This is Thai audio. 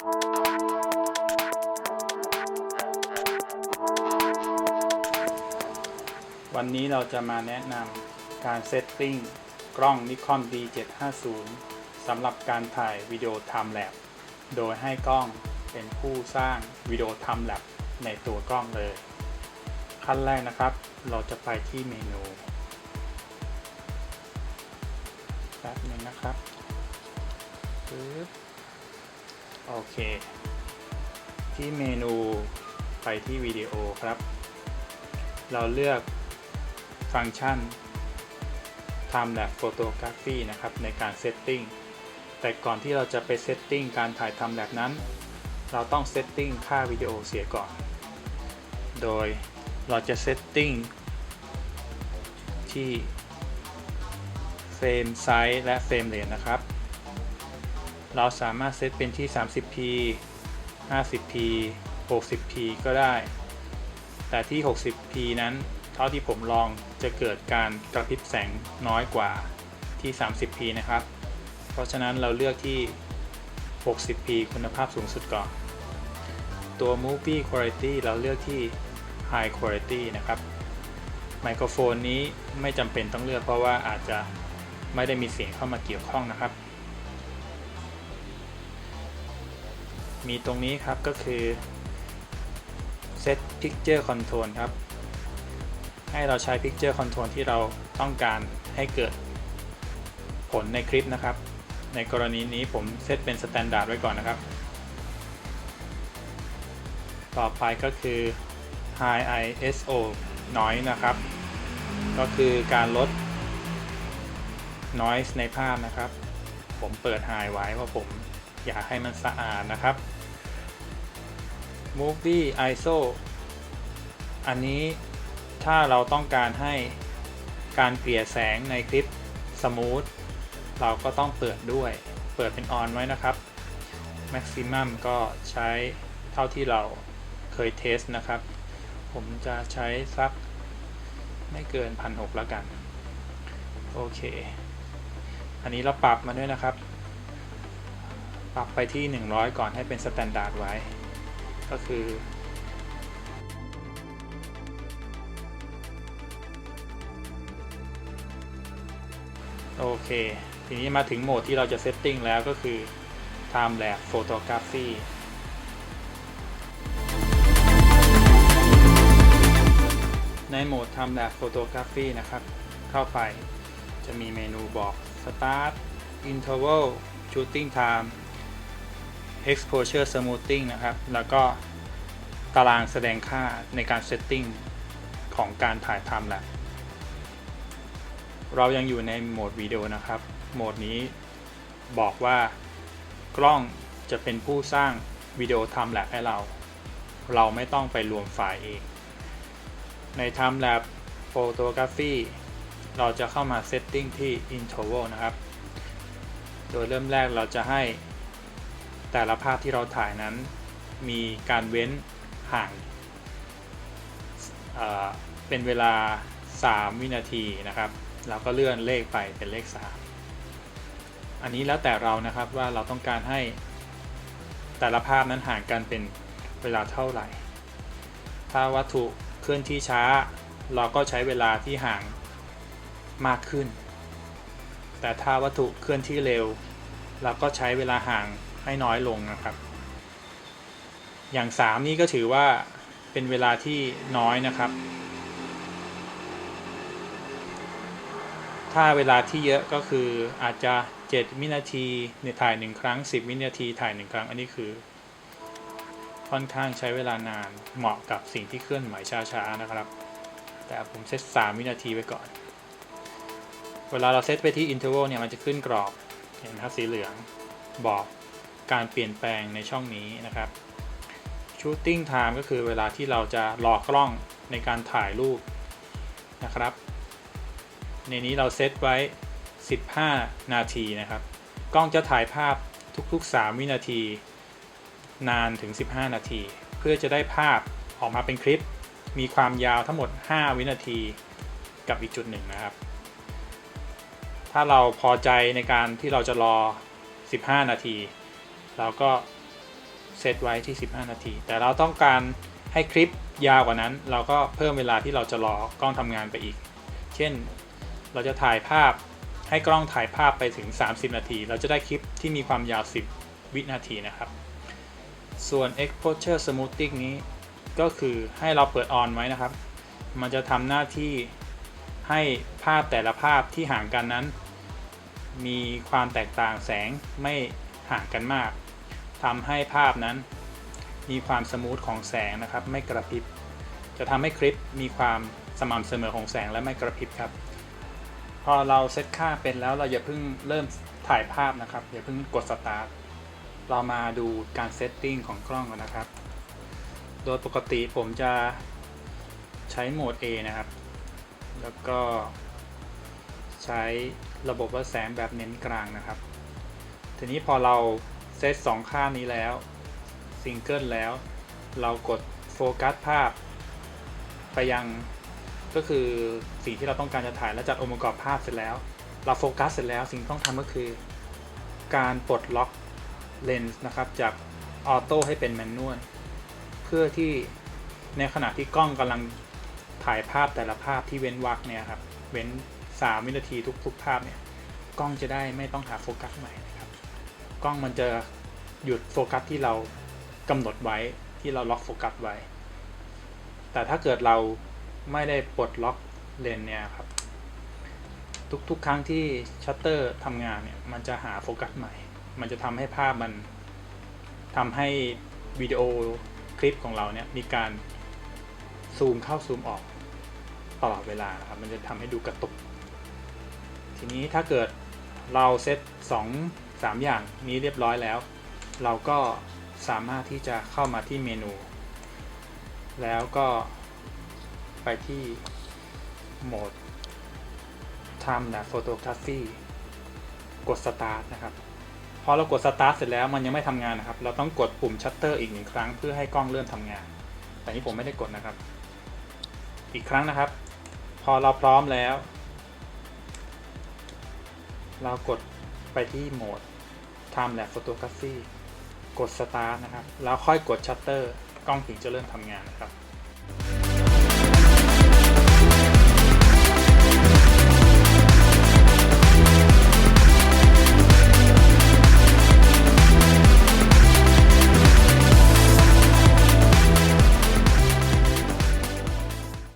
วันนี้เราจะมาแนะนำการเซตติ้งกล้อง Nikon D750 สำหรับการถ่ายวิดีโอ Time Lapse โดยให้กล้องเป็นผู้สร้างวิดีโอ Time Lapse ในตัวกล้องเลย ขั้นแรกนะครับ เราจะไปที่เมนูแป๊บหนึงนะครับปึ๊บ โอเค ที่เมนูไปที่วิดีโอครับ เราเลือกฟังก์ชัน Time Lapse Photography นะครับ ในการเซตติ้งแต่ก่อนที่เราจะไปเซตติ้งการถ่าย Time Lapse นั้น เราต้องเซตติ้งค่าวิดีโอเสียก่อน โดยเราจะเซตติ้งที่เฟรมไซส์และเฟรมเรทนะครับ เราสามารถเซตเป็นที่ 30p 50p 60p ก็ได้ แต่ที่ 60p นั้น เท่าที่ผมลองจะเกิดการกระพริบแสงน้อยกว่าที่ 30p นะครับ เพราะฉะนั้นเราเลือกที่ 60p คุณภาพสูงสุดก่อน ตัว Movie Quality เราเลือกที่ High Quality นะครับไมโครโฟนนี้ไม่จำเป็นต้องเลือกเพราะว่าอาจจะไม่ได้มีเสียงเข้ามาเกี่ยวข้องนะครับ มีตรงนี้ครับก็คือ Set Picture Control ครับ ให้เราใช้ Picture Control ที่เราต้องการให้เกิดผลในคลิปนะครับ ในกรณีนี้ผมเซตเป็น Standard ไว้ก่อนนะครับ ต่อไปก็คือ High ISO Noise นะครับ ก็คือการลด Noise ในภาพนะครับ ผมเปิด High ไว้เพราะผมอยากให้มันสะอาดนะครับ Movie ISO อันนี้ถ้าเราต้องการให้การเกลี่ยแสงในคลิปสมูทเราก็ต้องเปิดด้วย เปิดเป็นออนไว้นะครับ Maximum ก็ใช้เท่าที่เราเคยเทสนะครับ ผมจะใช้สักไม่เกิน1,600แล้วกัน โอเค อันนี้เราปรับมาด้วยนะครับ ปรับไปที่ 100 ก่อนให้เป็นสแตนดาร์ดไว้ ก็คือโอเค ทีนี้มาถึงโหมดที่เราจะเซตติ้งแล้วก็คือ Time Lapse Photography ในโหมด Time Lapse Photography นะครับ เข้าไปจะมีเมนูบอก Start Interval Shooting Time Exposure Smoothing นะครับ แล้วก็ตารางแสดงค่าในการเซตติ้งของการถ่าย Time Lapse เรายังอยู่ในโหมดวิดีโอนะครับ โหมดนี้บอกว่ากล้องจะเป็นผู้สร้างวิดีโอ Time Lapse ให้เรา เราไม่ต้องไปรวมไฟล์เอง ใน Time Lapse Photography เราจะเข้ามาเซตติ้งที่ Interval นะครับ โดยเริ่มแรกเราจะให้ แต่ละภาพที่เราถ่ายนั้น มีการเว้นห่างเเป็นเวลา 3 วินาทีนะครับแล้วก็เลื่อนเลขไปเป็นเลข 3 อันนี้แล้วแต่เรานะครับว่าเราต้องการให้แต่ละภาพนั้นห่างกันเป็นเวลาเท่าไหร่ ถ้าวัตถุเคลื่อนที่ช้า เราก็ใช้เวลาที่ห่างมากขึ้น แต่ถ้าวัตถุเคลื่อนที่เร็ว เราก็ใช้เวลาห่าง ให้น้อยลงนะครับ อย่าง 3 นี่ก็ถือว่าเป็นเวลาที่น้อยนะครับ ถ้าเวลาที่เยอะก็คืออาจจะ 7 วินาทีเนี่ยถ่าย 1 ครั้ง 10 วินาทีถ่าย 1 ครั้ง อันนี้คือ ค่อนข้างใช้เวลานานเหมาะกับสิ่งที่เคลื่อนไหวช้าๆนะครับ แต่ผมเซต 3 วินาทีไว้ก่อน เวลาเราเซตไปที่ interval เนี่ยมันจะขึ้นกรอบเห็นไหมครับสีเหลืองบอก การเปลี่ยนแปลงในช่องนี้นะครับ shooting time ก็คือเวลาที่เราจะรอกล้องในการถ่ายรูปนะครับ ในนี้เราเซตไว้ 15 นาทีนะครับ กล้องจะถ่ายภาพทุกๆ 3 วินาที นานถึง 15 นาที เพื่อจะได้ภาพออกมาเป็นคลิป มีความยาวทั้งหมด 5 วินาทีกับอีกจุดหนึ่งนะครับ ถ้าเราพอใจในการที่เราจะรอ 15 นาที เราก็เซตไว้ที่ 15 นาที แต่เราต้องการให้คลิปยาวกว่านั้น เราก็เพิ่มเวลาที่เราจะรอกล้องทำงานไปอีก เช่น เราจะถ่ายภาพให้กล้องถ่ายภาพไปถึง 30 นาที เราจะได้คลิปที่มีความยาว 10 วินาทีนะครับ ส่วน exposure smoothing นี้ก็คือให้เราเปิดออนไว้นะครับ มันจะทำหน้าที่ให้ภาพแต่ละภาพที่ห่างกันนั้น มีความแตกต่างแสงไม่ห่างกันมาก ทำให้ภาพนั้นมีความสมูทของแสงนะครับ ไม่กระพริบ จะทำให้คลิปมีความสม่ำเสมอของแสงและไม่กระพริบครับ พอเราเซตค่าเป็นแล้วเราอย่าเพิ่งเริ่มถ่ายภาพนะครับ อย่าเพิ่งกดสตาร์ทเรามาดูการเซตติ้งของกล้องกันนะครับ โดยปกติผมจะใช้โหมด A นะครับ แล้วก็ใช้ระบบวัดแสงแบบเน้นกลางนะครับ ทีนี้พอเรา เซตสองค่านี้แล้วซิงเกิลแล้ว เรากดโฟกัสภาพ ไปยังก็คือสิ่งที่เราต้องการจะถ่ายและจัดองค์ประกอบภาพเสร็จแล้ว เราโฟกัสเสร็จแล้วสิ่งที่ต้องทำก็คือ การปลดล็อกเลนส์นะครับจากออโต้ให้เป็นแมนนวลเพื่อที่ในขณะที่กล้องกำลังถ่ายภาพแต่ละภาพที่เว้นวรรคเนี่ยครับ เว้น 3 วินาทีทุกๆภาพเนี่ย กล้องจะได้ไม่ต้องหาโฟกัสใหม่นะครับ กล้องมันจะหยุดโฟกัสที่เรากำหนดไว้ที่เราล็อกโฟกัสไว้ แต่ถ้าเกิดเราไม่ได้ปลดล็อกเลนเนี่ยครับ ทุกๆครั้งที่ชัตเตอร์ทำงานเนี่ยมันจะหาโฟกัสใหม่ มันจะทำให้ภาพมันทำให้วิดีโอคลิปของเราเนี่ยมีการซูมเข้าซูมออกตลอดเวลาครับมันจะทำให้ดูกระตุก ทีนี้ถ้าเกิดเราเซต2 3 อย่างนี้เรียบร้อยแล้ว เราก็สามารถที่จะเข้ามาที่เมนู แล้วก็ไปที่โหมด Time Lapse Photography กด Start นะครับพอเรากด Start เสร็จแล้วมันยังไม่ทำงานนะครับ เราต้องกดปุ่ม Shutter อีกหนึ่งครั้งเพื่อให้กล้องเริ่มทำงาน แต่นี้ผมไม่ได้กดนะครับ อีกครั้งนะครับ พอเราพร้อมแล้ว เรากด ไปที่โหมด Time Lapse Photography กด Start นะครับ แล้วค่อยกด Shutter กล้องถึงจะเริ่มทำงานนะครับ